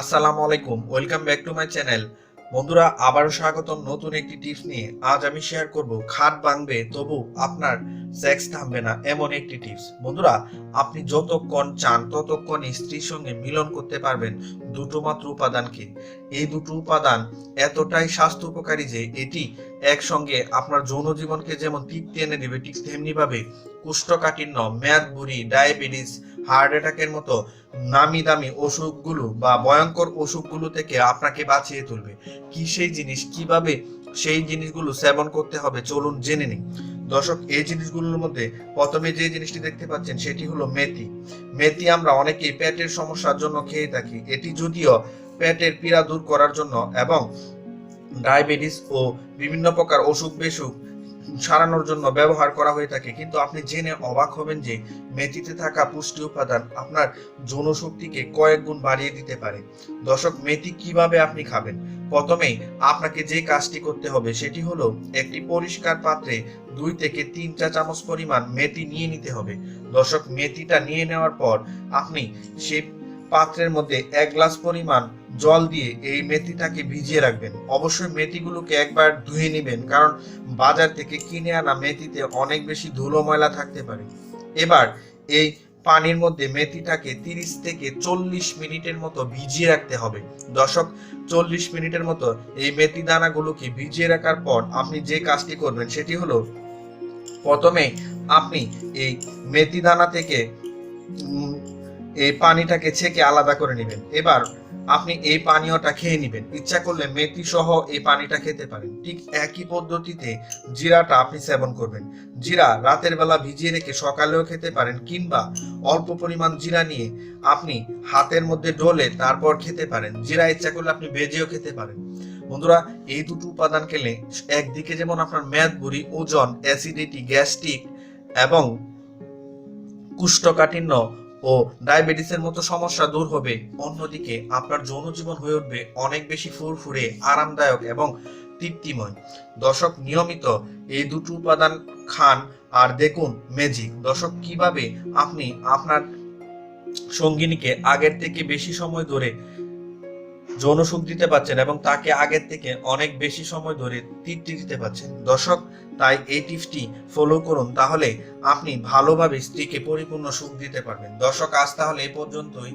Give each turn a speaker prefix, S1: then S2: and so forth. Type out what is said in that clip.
S1: আসসালামু আলাইকুম, welcome back to my channel. বন্ধুরা, আবারও স্বাগতম নতুন একটি টিপস নিয়ে। আজ আমি শেয়ার করব, খাট ভাঙবে, তবু আপনার সেক্স থামবে না, এমন একটি টিপস। বন্ধুরা, আপনি যতক্ষণ চান, ততক্ষণ স্ত্রীর সঙ্গে মিলন করতে পারবেন দুটো মাত্র উপাদানকে এই দুটো উপাদান এতটাই স্বাস্থ্য উপকারী যে এটি একসঙ্গে আপনার যৌন জীবনকে যেমন তৃপ্তি এনে দেবে, ঠিক তেমনি ভাবে কুষ্ঠকাঠিন্য, মেয়াদ, বুড়ি, ডায়াবেটিস, হার্ট অ্যাটাকের মতো নামি দামি অসুখগুলো বা ভয়ঙ্কর অসুখগুলো থেকে আপনাকে বাঁচিয়ে তুলবে। কি সেই জিনিস? কীভাবে সেই জিনিসগুলো সেবন করতে হবে? চলুন জেনে নিই। দর্শক, এই জিনিসগুলোর মধ্যে প্রথমে যে জিনিসটি দেখতে পাচ্ছেন, সেটি হলো মেথি। মেথি আমরা অনেকেই পেটের সমস্যার জন্য খেয়ে থাকি। এটি যদিও পেটের পীড়া দূর করার জন্য এবং ডায়াবেটিস ও বিভিন্ন প্রকার অসুখ বেসুখ সারানোর জন্য ব্যবহার করা হয়ে থাকে। কিন্তু আপনি জেনে অবাক হবেন যে মেথিতে থাকা পুষ্টি উপাদান আপনার যৌন শক্তিকে কয়েক গুণ বাড়িয়ে দিতে পারে। দর্শক, মেথি কীভাবে আপনি খাবেন? প্রথমেই আপনাকে যে কাজটি করতে হবে সেটি হলো একটি পরিষ্কার পাত্রে দুই থেকে তিন চা চামচ পরিমাণ মেথি নিয়ে নিতে হবে। দর্শক, মেথিটা নিয়ে নেওয়ার পর আপনি সেই পাত্রের মধ্যে এক গ্লাস পরিমাণ জল দিয়ে এই মেথিটাকে ভিজিয়ে রাখবেন। অবশ্যই মেথিগুলোকে একবার ধুয়ে নেবেন, কারণ বাজার থেকে কিনে আনা মেথিতে অনেক বেশি ধুলো ময়লা থাকতে পারে। এবার এই পানির মধ্যে মেথিটাকে তিরিশ থেকে চল্লিশ মিনিটের মতো ভিজিয়ে রাখতে হবে। দর্শক, চল্লিশ মিনিটের মতো এই মেথি দানাগুলোকে ভিজিয়ে রাখার পর আপনি যে কাজটি করবেন সেটি হলো, প্রথমে আপনি এই মেথি দানা থেকে এই পানিটাকে ছেঁকে আলাদা করে নেবেন। এবার আপনি এই পানীয়টা খেয়ে নেবেন। ইচ্ছা করলে মেথি সহ এই পানিটা খেতে পারেন। ঠিক একই পদ্ধতিতে জিরাটা আপনি সেবন করবেন। জিরা রাতের বেলা ভিজিয়ে রেখে সকালেও খেতে পারেন কিংবা অল্প পরিমাণ জিরা নিয়ে আপনি হাতের মধ্যে ডলে তারপর খেতে পারেন। জিরা ইচ্ছা করলে আপনি ভেজেও খেতে পারেন। বন্ধুরা, এই দুটো উপাদান খেলে একদিকে যেমন আপনার মেদ বুড়ি, ওজন, অ্যাসিডিটি, গ্যাস্ট্রিক এবং কুষ্ঠকাঠিন্য ও ডায়াবেটিসের মতো সমস্যা দূর হবে। অন্যদিকে, আপনার যৌন জীবন হয়ে উঠবে অনেক বেশি ফুরফুরে, আরামদায়ক এবং তৃপ্তিময়। দশক নিয়মিত এই দুটো উপাদান খান আর দেখুন ম্যাজিক দশক কীভাবে আপনি আপনার সঙ্গিনীকে আগের থেকে বেশি সময় ধরে যৌন সুখ দিতে পারছেন এবং তাকে আগের থেকে অনেক বেশি সময় ধরে তৃপ্তি দিতে পারছেন। দর্শক, তাই এই টিপসটি ফলো করুন, তাহলে আপনি ভালোভাবে স্ত্রীকে পরিপূর্ণ সুখ দিতে পারবেন। দর্শক, আজ তাহলে এ পর্যন্তই।